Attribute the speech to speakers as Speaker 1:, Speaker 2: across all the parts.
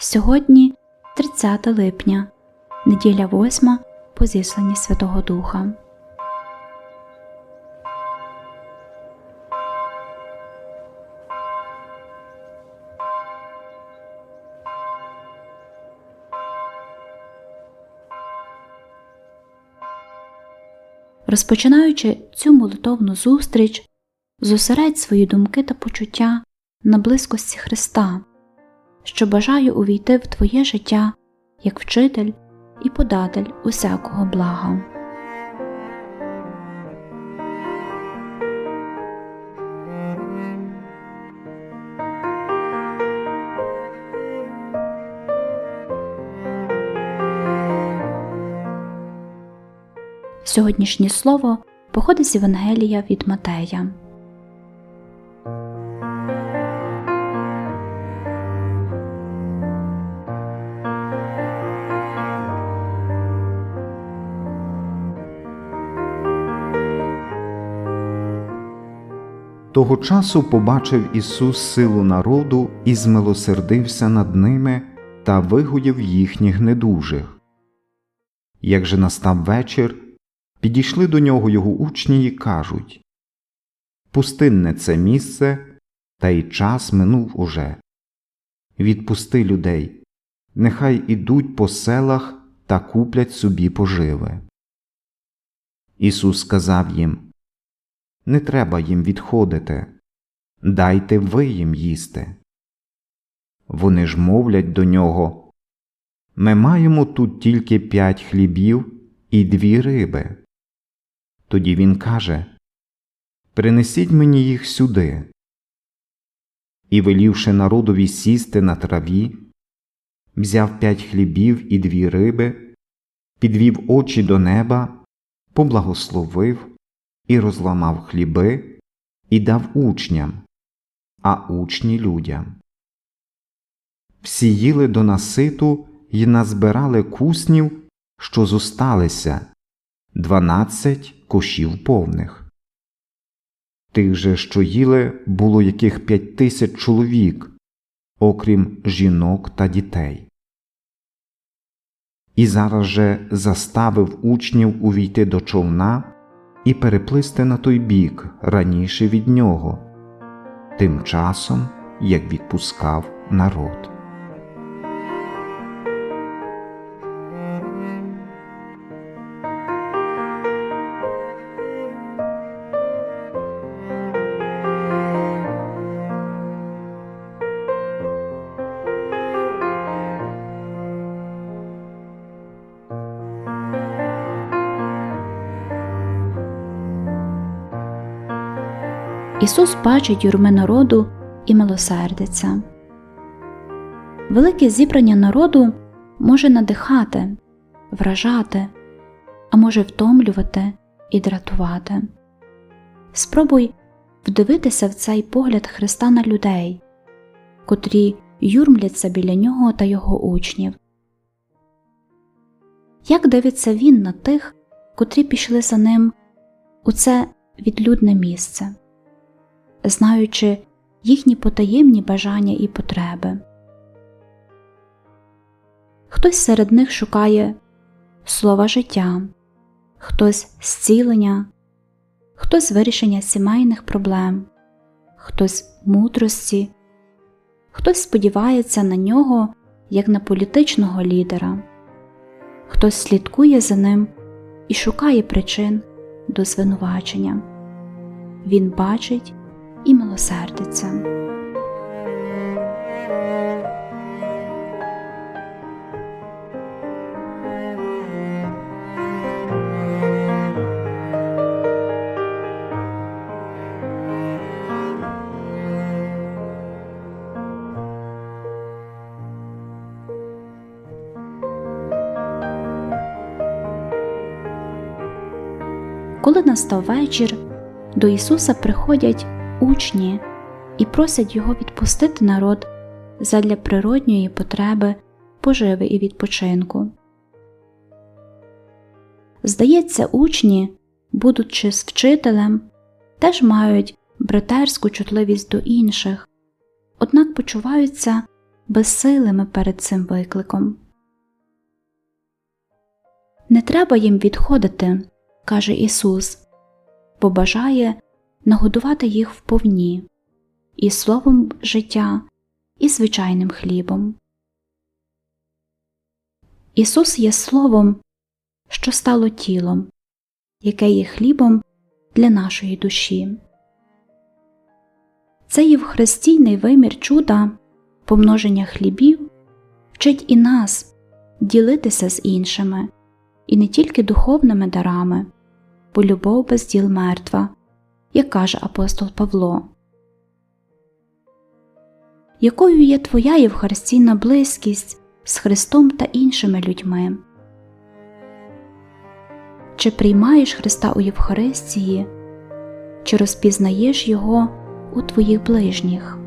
Speaker 1: Сьогодні 30 липня, неділя 8 по зісланні Святого Духа. Розпочинаючи цю молитовну зустріч, зосередь свої думки та почуття на близькості Христа, що бажаю увійти в Твоє життя як вчитель і податель усякого блага. Сьогоднішнє слово походить з Євангелія від Матея.
Speaker 2: Того часу побачив Ісус силу народу і змилосердився над ними та вигоїв їхніх недужих. Як же настав вечір, підійшли до нього його учні й кажуть Пустинне це місце, та й час минув уже. Відпусти людей, нехай ідуть по селах та куплять собі поживи. Ісус сказав їм не треба їм відходити, дайте ви їм їсти. Вони ж мовлять до нього Ми маємо тут тільки п'ять хлібів і дві риби. Тоді він каже Принесіть мені їх сюди. І, велівши народові сісти на траві, взяв п'ять хлібів і дві риби, підвів очі до неба, поблагословив і розламав хліби і дав учням, а учні людям. Всі їли до наситу й назбирали куснів, що зосталися дванадцять кошів повних. Тих же, що їли, було яких п'ять тисяч чоловік, окрім жінок та дітей. І зараз же заставив учнів увійти до човна і переплисти на той бік раніше від нього, тим часом як відпускав народ.
Speaker 1: Ісус бачить юрми народу і милосердиться. Велике зібрання народу може надихати, вражати, а може втомлювати і дратувати. Спробуй вдивитися в цей погляд Христа на людей, котрі юрмляться біля нього та його учнів. Як дивиться він на тих, котрі пішли за ним у це відлюдне місце? Знаючи їхні потаємні бажання і потреби. Хтось серед них шукає слова життя, хтось зцілення, хтось вирішення сімейних проблем, хтось мудрості, хтось сподівається на нього як на політичного лідера, хтось слідкує за ним і шукає причин до звинувачення. Він бачить і милосердиться. Коли настав вечір, до Ісуса приходять учні і просять його відпустити народ задля природньої потреби, поживи і відпочинку. Здається, учні, будучи з вчителем, теж мають братерську чутливість до інших, однак почуваються безсилими перед цим викликом. Не треба їм відходити, каже Ісус, бо бажає нагодувати їх вповні і словом життя, і звичайним хлібом. Ісус є Словом, що стало тілом, яке є хлібом для нашої душі. Цей євхристійний вимір чуда, помноження хлібів, вчить і нас ділитися з іншими, і не тільки духовними дарами, бо любов без діл мертва, як каже апостол Павло. Якою є твоя євхаристійна близькість з Христом та іншими людьми? Чи приймаєш Христа у Євхаристії, чи розпізнаєш Його у твоїх ближніх?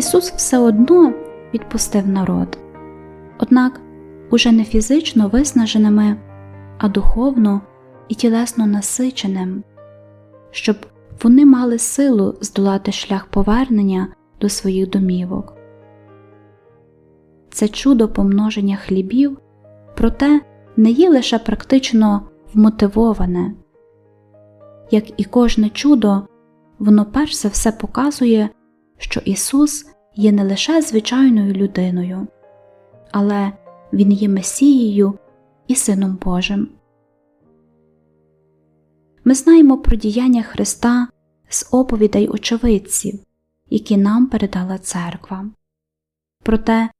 Speaker 1: Ісус все одно відпустив народ, однак уже не фізично виснаженими, а духовно і тілесно насиченим, щоб вони мали силу здолати шлях повернення до своїх домівок. Це чудо помноження хлібів, проте не є лише практично вмотивоване. Як і кожне чудо, воно перш за все показує, що Ісус є не лише звичайною людиною, але Він є Месією і Сином Божим. Ми знаємо про діяння Христа з оповідей очевидців, які нам передала церква. Проте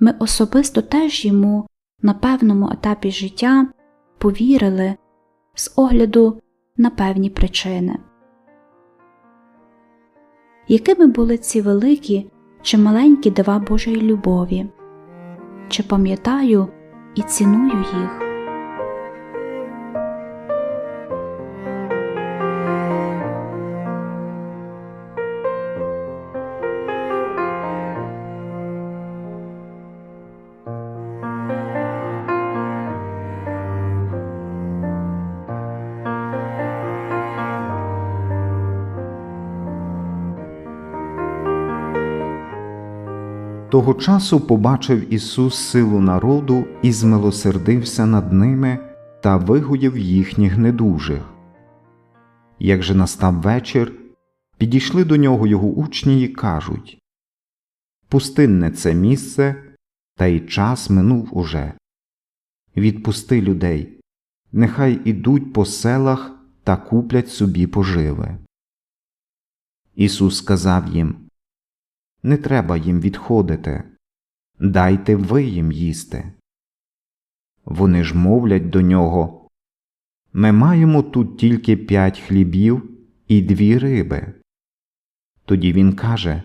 Speaker 1: ми особисто теж йому на певному етапі життя повірили з огляду на певні причини. Якими були ці великі чи маленькі дива Божої любові? Чи пам'ятаю і ціную їх?
Speaker 2: Того часу побачив Ісус силу народу і змилосердився над ними та вигоїв їхніх недужих. Як же настав вечір, підійшли до нього його учні й кажуть Пустинне це місце, та й час минув уже. Відпусти людей, нехай ідуть по селах та куплять собі поживи. Ісус сказав їм не треба їм відходити, дайте ви їм їсти. Вони ж мовлять до нього Ми маємо тут тільки п'ять хлібів і дві риби. Тоді він каже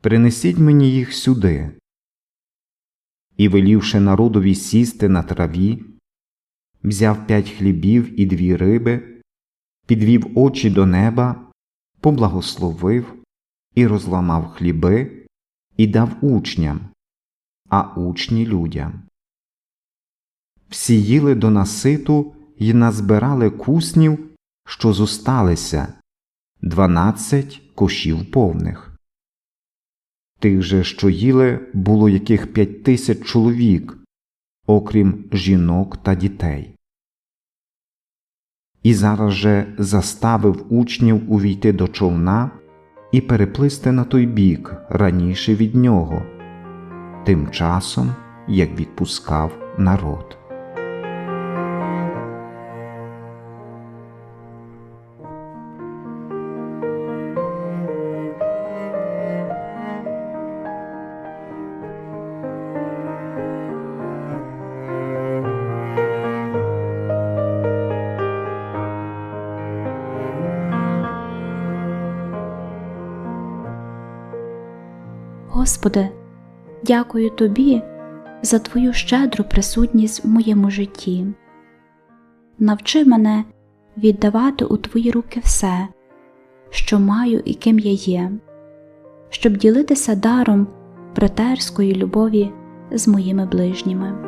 Speaker 2: Принесіть мені їх сюди. І, велівши народові сісти на траві, взяв п'ять хлібів і дві риби, підвів очі до неба, поблагословив і розламав хліби і дав учням, а учні людям. Всі їли до наситу й назбирали куснів, що зосталися дванадцять кошів повних. Тих же, що їли, було яких п'ять тисяч чоловік, окрім жінок та дітей. І зараз же заставив учнів увійти до човна і переплисти на той бік раніше від нього, тим часом як відпускав народ.
Speaker 1: Господи, дякую Тобі за Твою щедру присутність в моєму житті. навчи мене віддавати у Твої руки все, що маю і ким я є, щоб ділитися даром братерської любові з моїми ближніми.